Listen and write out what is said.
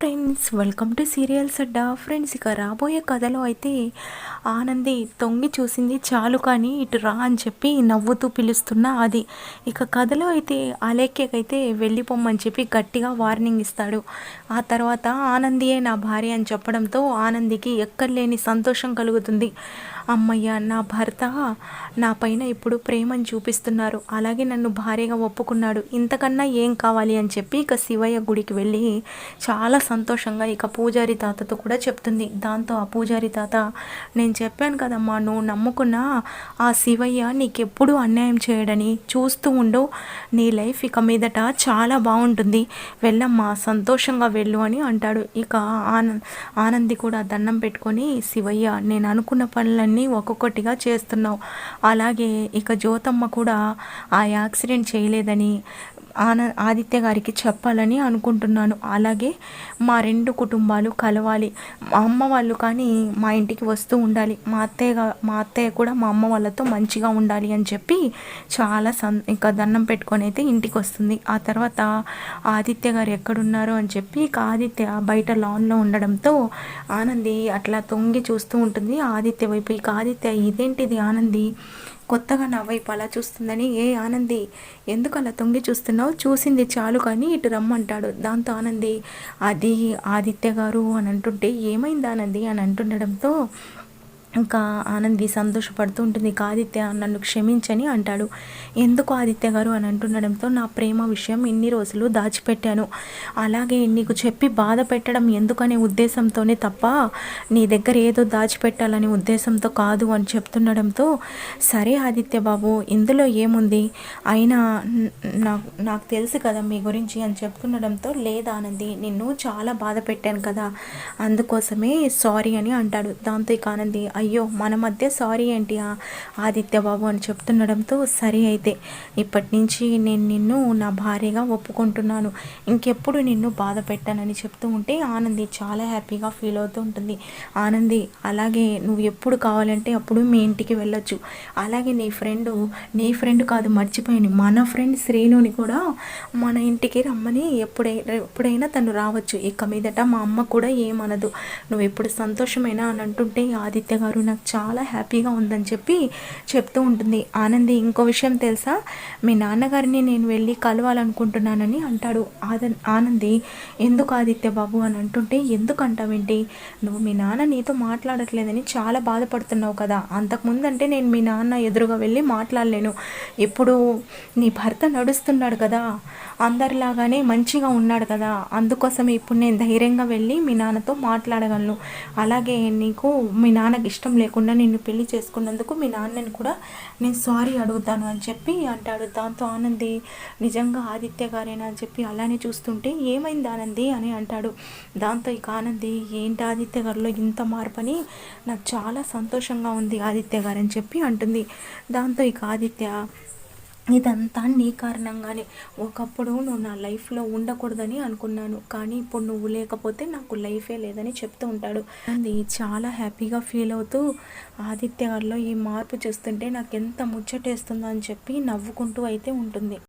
Friends welcome to serials Adda friends ఇక రాబోయే కథలో అయితే ఆనంది తొంగి చూసింది చాలు కానీ ఇటు రా అని చెప్పి నవ్వుతూ పిలుస్తున్న అది ఇక కథలో అయితే అలేఖ్యకైతే వెళ్ళిపోమ్మని చెప్పి గట్టిగా వార్నింగ్ ఇస్తాడు. ఆ తర్వాత ఆనందియే నా భార్య అని చెప్పడంతో ఆనందికి ఎక్కడలేని సంతోషం కలుగుతుంది. అమ్మయ్య నా భర్త నా పైన ఇప్పుడు ప్రేమను చూపిస్తున్నారు. అలాగే నన్ను భార్యగా ఒప్పుకున్నాడు. ఇంతకన్నా ఏం కావాలి అని చెప్పి ఇక శివయ్య గుడికి వెళ్ళి చాలా సంతోషంగా ఇక పూజారి తాతతో కూడా చెప్తుంది. దాంతో ఆ పూజారి తాత నేను చెప్పాను కదమ్మా నువ్వు నమ్ముకున్న ఆ శివయ్య నీకెప్పుడు అన్యాయం చేయడని చూస్తూ ఉండు. నీ లైఫ్ ఇక మీదట చాలా బాగుంటుంది. వెళ్ళమ్మా సంతోషంగా వెళ్ళు అని అంటాడు. ఇక ఆనంద్ ఆనంది కూడా దండం పెట్టుకొని శివయ్య నేను అనుకున్న పనులన్నీ ఒక్కొక్కటిగా చేస్తున్నావు. అలాగే ఇక జ్యోతమ్మ కూడా ఆ యాక్సిడెంట్ చేయలేదని ఆన ఆదిత్య గారికి చెప్పాలని అనుకుంటున్నాను. అలాగే మా రెండు కుటుంబాలు కలవాలి. మా అమ్మ వాళ్ళు కానీ మా ఇంటికి వస్తూ ఉండాలి. మా అత్తయ్య మా అత్తయ్య కూడా మా అమ్మ వాళ్ళతో మంచిగా ఉండాలి అని చెప్పి చాలా సం ఇంకా దండం పెట్టుకొని అయితే ఇంటికి వస్తుంది. ఆ తర్వాత ఆదిత్య గారు ఎక్కడున్నారు అని చెప్పి ఇక ఆదిత్య బయట లాన్లో ఉండడంతో ఆనంది అట్లా తొంగి చూస్తూ ఉంటుంది ఆదిత్య వైపు. ఇక ఆదిత్య ఇదేంటిది ఆనంది? కొత్తగా నా వైపు అలా చూస్తుందని ఏ ఆనంది ఎందుకు అలా తొంగి చూస్తున్నావు? చూసింది చాలు కానీ ఇటు రమ్మంటాడు. దాంతో ఆనంది అది ఆదిత్య గారు అని అంటుంటే ఏమైంది ఆనంది? అని అంటుండడంతో ఇంకా ఆనంది సంతోషపడుతూ ఉంటుంది ఆదిత్య నన్ను క్షమించని అంటాడు. ఎందుకు ఆదిత్య గారు? అని అంటుండడంతో నా ప్రేమ విషయం ఇన్ని రోజులు దాచిపెట్టాను. అలాగే నీకు చెప్పి బాధ పెట్టడం ఎందుకనే ఉద్దేశంతోనే తప్ప నీ దగ్గర ఏదో దాచిపెట్టాలనే ఉద్దేశంతో కాదు అని చెప్తుండడంతో సరే ఆదిత్య బాబు ఇందులో ఏముంది? అయినా నాకు నాకు తెలుసు కదా మీ గురించి అని చెప్తుండడంతో లేదు ఆనంది నిన్ను చాలా బాధ పెట్టాను కదా అందుకోసమే సారీ అని అంటాడు. దాంతో ఇక ఆనంది అయ్యో మన మధ్య సారీ ఏంటి ఆదిత్య బాబు అని చెప్తుండడంతో సరే అయితే. ఇప్పటి నుంచి నేను నిన్ను నా భార్యగా ఒప్పుకుంటున్నాను. ఇంకెప్పుడు నిన్ను బాధ పెట్టానని చెప్తూ ఉంటే ఆనంది చాలా హ్యాపీగా ఫీల్ అవుతూ ఉంటుంది. ఆనంది అలాగే నువ్వు ఎప్పుడు కావాలంటే అప్పుడు మీ ఇంటికి వెళ్ళొచ్చు. అలాగే నీ ఫ్రెండ్ నీ ఫ్రెండ్ కాదు మర్చిపోయాను. మన ఫ్రెండ్ శ్రీనుని కూడా మన ఇంటికి రమ్మని ఎప్పుడైనా ఎప్పుడైనా తను రావచ్చు. ఇక మీదట మా అమ్మ కూడా ఏమనదు. నువ్వు ఎప్పుడు సంతోషమైనా అని అంటుంటే ఆదిత్య గారు గారు నాకు చాలా హ్యాపీగా ఉందని చెప్పి చెప్తూ ఉంటుంది. ఆనంది ఇంకో విషయం తెలుసా? మీ నాన్నగారిని నేను వెళ్ళి కలవాలనుకుంటున్నానని అంటాడు. ఆద ఆనంది ఎందుకు ఆదిత్య బాబు? అని అంటుంటే ఎందుకు అంటావేంటి నువ్వు మీ నాన్న నీతో మాట్లాడట్లేదని చాలా బాధపడుతున్నావు కదా. అంతకుముందు అంటే నేను మీ నాన్న ఎదురుగా వెళ్ళి మాట్లాడలేను. ఇప్పుడు నీ భర్త నడుస్తున్నాడు కదా. అందరిలాగానే మంచిగా ఉన్నాడు కదా. అందుకోసం ఇప్పుడు నేను ధైర్యంగా వెళ్ళి మీ నాన్నతో మాట్లాడగలను. అలాగే నీకు మీ నాన్నకి ఇష్టం లేకుండా నిన్ను పెళ్ళి చేసుకున్నందుకు మీ నాన్నని కూడా నేను సారీ అడుగుతాను అని చెప్పి అంటాడు. దాంతో ఆనంది నిజంగా ఆదిత్య గారేనా? అని చెప్పి అలానే చూస్తుంటే ఏమైంది ఆనంది? అని అంటాడు. దాంతో ఇక ఆనంది ఏంటి ఆదిత్య గారిలో ఇంత మార్పని? నాకు చాలా సంతోషంగా ఉంది ఆదిత్య గారు అని చెప్పి అంటుంది. దాంతో ఇక ఆదిత్య ఇదంతా నీ కారణంగానే. ఒకప్పుడు నువ్వు నా లైఫ్లో ఉండకూడదని అనుకున్నాను. కానీ ఇప్పుడు నువ్వు లేకపోతే నాకు లైఫే లేదని చెప్తూ ఉంటాడు. అది చాలా హ్యాపీగా ఫీల్ అవుతూ ఆదిత్య గారిలో ఈ మార్పు చూస్తుంటే నాకు ఎంత ముచ్చటేస్తుందో అని చెప్పి నవ్వుకుంటూ అయితే ఉంటుంది.